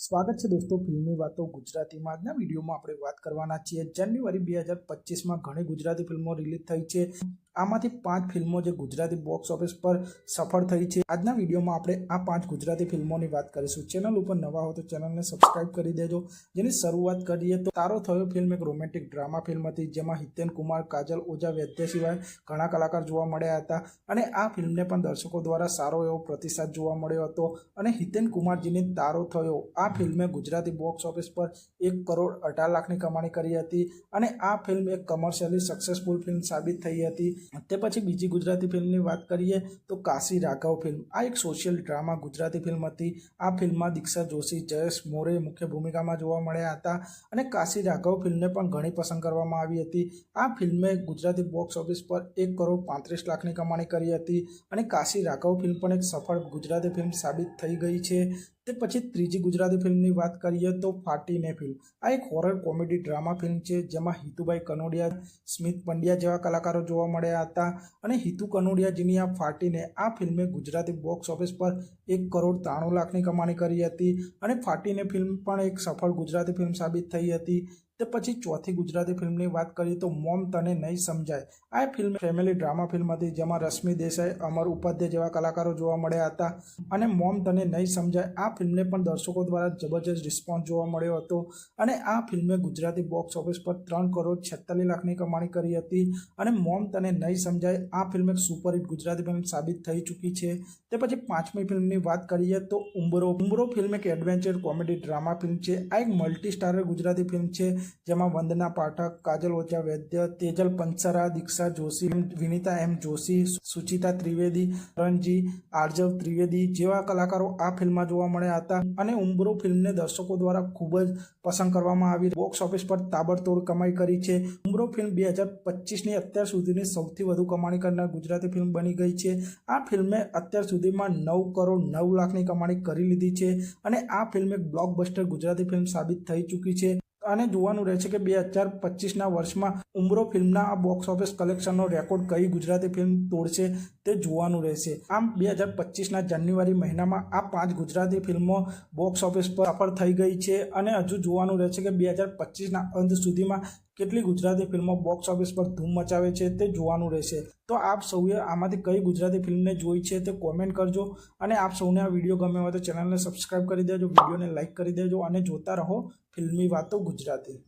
સ્વાગત છે દોસ્તો, ફિલ્મી વાતો ગુજરાતીમાં. આજના વિડીયોમાં આપણે વાત કરવાના છીએ. જાન્યુઆરી બે હજાર પચીસમાં ઘણી ગુજરાતી ફિલ્મો રિલીઝ થઈ છે. આમાંથી પાંચ ફિલ્મો જે ગુજરાતી બોક્સ ઓફિસ પર સફળ થઈ છે. આજના વિડીયોમાં આપણે આ પાંચ ગુજરાતી ફિલ્મોની વાત કરીશું. ચેનલ ઉપર નવા હો તો ચેનલને સબસ્ક્રાઇબ કરી દેજો. જેની શરૂઆત કરીએ તો તારો થયો ફિલ્મ એક રોમેન્ટિક ડ્રામા ફિલ્મ હતી, જેમાં હિતેન કુમાર, કાજલ ઓઝા, વૈદ્ય સિવાય ઘણા કલાકાર જોવા મળ્યા હતા. અને આ ફિલ્મને પણ દર્શકો દ્વારા સારો એવો પ્રતિસાદ જોવા મળ્યો હતો. અને હિતેન કુમારજીની તારો થયો આ ફિલ્મે ગુજરાતી બોક્સ ઓફિસ પર એક કરોડ અઢાર લાખની કમાણી કરી હતી. અને આ ફિલ્મ એક કમર્શિયલી સક્સેસફુલ ફિલ્મ સાબિત થઈ હતી. તે પછી બીજી ગુજરાતી ફિલ્મની વાત કરીએ તો કાશી રાઘવ ફિલ્મ. આ એક સોશિયલ ડ્રામા ગુજરાતી ફિલ્મ હતી. આ ફિલ્મમાં દીક્ષા જોશી, જયેશ મોરે મુખ્ય ભૂમિકામાં જોવા મળ્યા હતા અને કાશી રાઘવ ફિલ્મને પણ ઘણી પસંદ કરવામાં આવી હતી. આ ફિલ્મે ગુજરાતી બોક્સ ઓફિસ પર એક કરોડ પાંત્રીસ લાખની કમાણી કરી હતી અને કાશી રાઘવ ફિલ્મ પણ એક સફળ ગુજરાતી ફિલ્મ સાબિત થઈ ગઈ છે. તે પછી ત્રીજી ગુજરાતી ફિલ્મની વાત કરીએ તો ફાટીને ફિલ્મ. આ એક હોરર કોમેડી ડ્રામા ફિલ્મ છે, જેમાં હિતુભાઈ કનોડિયા, સ્મિત પંડ્યા જેવા કલાકારો જોવા મળ્યા હતા અને હિતુ કનોડિયાજીની આ ફાટીને આ ફિલ્મે ગુજરાતી બોક્સ ઓફિસ પર એક કરોડ ત્રાણું લાખની કમાણી કરી હતી અને ફાટીને ફિલ્મ પણ એક સફળ ગુજરાતી ફિલ્મ સાબિત થઈ હતી. તે પછી ચોથી ગુજરાતી ફિલ્મની વાત કરીએ તો મોમ તને નહીં સમજાય. આ ફિલ્મ ફેમિલી ડ્રામા ફિલ્મ હતી જેમાં રશ્મિ દેસાઈ, અમર ઉપાધ્યાય જેવા કલાકારો જોવા મળ્યા હતા અને મોમ તને નહીં સમજાય. આ ફિલ્મને પણ દર્શકો દ્વારા જબરજસ્ત રિસ્પોન્સ જોવા મળ્યો હતો અને આ ફિલ્મે ગુજરાતી બોક્સ ઓફિસ પર ત્રણ કરોડ છેતાલીસ લાખની કમાણી કરી હતી અને મોમ તને નહીં સમજાય. આ ફિલ્મ એક સુપરહિટ ગુજરાતી ફિલ્મ સાબિત થઈ ચૂકી છે. તે પછી પાંચમી ફિલ્મની વાત કરીએ તો ઉંબરો. ઉંબરો ફિલ્મ એક એડવેન્ચર કોમેડી ડ્રામા ફિલ્મ છે. આ એક મલ્ટી સ્ટારર ગુજરાતી ફિલ્મ છે. જેમાં વંદના પાઠક, કાજલ ઓજા વૈદ્ય, તેજલ પંચરા દીક્ષા જોશી વિનીતા એમ જોશી, સુચિતા ત્રિવેદી, રણજી, આર્જવ ત્રિવેદી જેવા કલાકારો આ ફિલ્મમાં જોવા મળ્યા હતા અને ઉમરો ફિલ્મને દર્શકો દ્વારા ખૂબ જ પસંદ કરવામાં આવી. બોક્સ ઓફિસ પર તાબડતોડ કમાઈ કરી છે. ઉમરો ફિલ્મ બે હજાર પચીસની અત્યાર સુધીની સૌથી વધુ કમાણી કરનાર ગુજરાતી ફિલ્મ બની ગઈ છે. આ ફિલ્મે અત્યાર સુધીમાં નવ કરોડ નવ લાખની કમાણી કરી લીધી છે અને આ ફિલ્મ એક બ્લોકબસ્ટર ગુજરાતી ફિલ્મ સાબિત થઈ ચૂકી છે. અને જોવાનું રહે છે કે બે હજાર પચીસના વર્ષમાં ઉમરો ફિલ્મના આ બોક્સ ઓફિસ કલેક્શનનો રેકોર્ડ કઈ ગુજરાતી ફિલ્મ તોડશે તે જોવાનું રહેશે આમ બે હજાર પચીસના જાન્યુઆરી મહિનામાં આ પાંચ ગુજરાતી ફિલ્મો બોક્સ ઓફિસ પર સફળ થઈ ગઈ છે અને હજુ જોવાનું રહેશે કે બે હજાર પચીસના અંત સુધીમાં કેટલી ગુજરાતી ફિલ્મો બોક્સ ઓફિસ પર ધૂમ મચાવે છે તે જોવાનું રહેશે. તો આપ સૌએ આમાંથી કઈ ગુજરાતી ફિલ્મને જોઈ છે તે કોમેન્ટ કરજો અને આપ સૌને આ વીડિયો ગમે હોય તો ચેનલને સબસ્ક્રાઈબ કરી દેજો વિડીયોને લાઇક કરી દેજો અને જોતા રહો ફિલ્મી વાતો ગુજરાતી.